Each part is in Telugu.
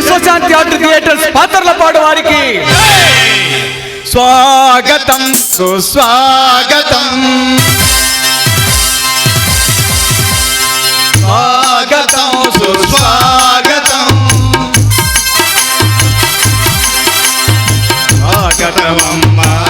విశ్వశాంతి ఆర్ట్ థియేటర్స్ పాత్రలపాడు వారికి స్వాగతం సుస్వాగతం. స్వాగతం సుస్వాగతం. స్వాగతం అమ్మా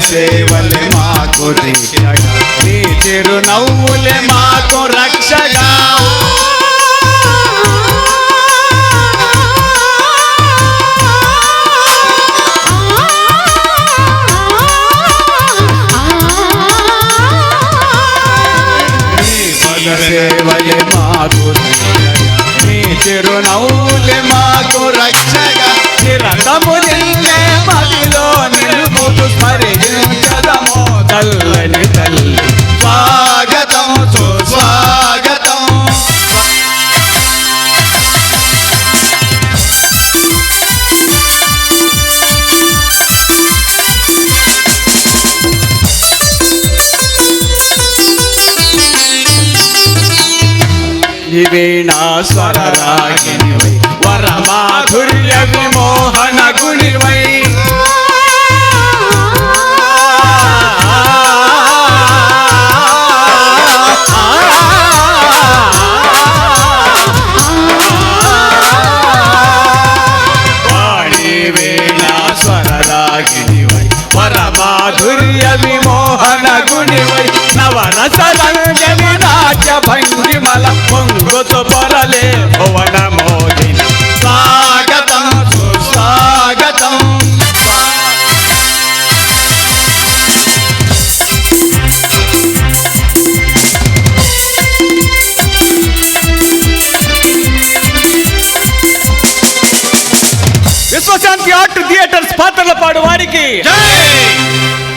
సేవలే మాకు దీక్షగా నీ చిరునవ్వులే మాకు రక్షగా. సేవలే మాకు నీ చిరునవ్వు నిలుపుతూ తల్లని తల్లి. స్వాగతం సుస్వాగతం. వీణా స్వరరాగిని వరమాధుర్య విమోహన విశ్వశాంతి ఆర్ట్ థియేటర్స్ పాత్రలపాడు వారికి జై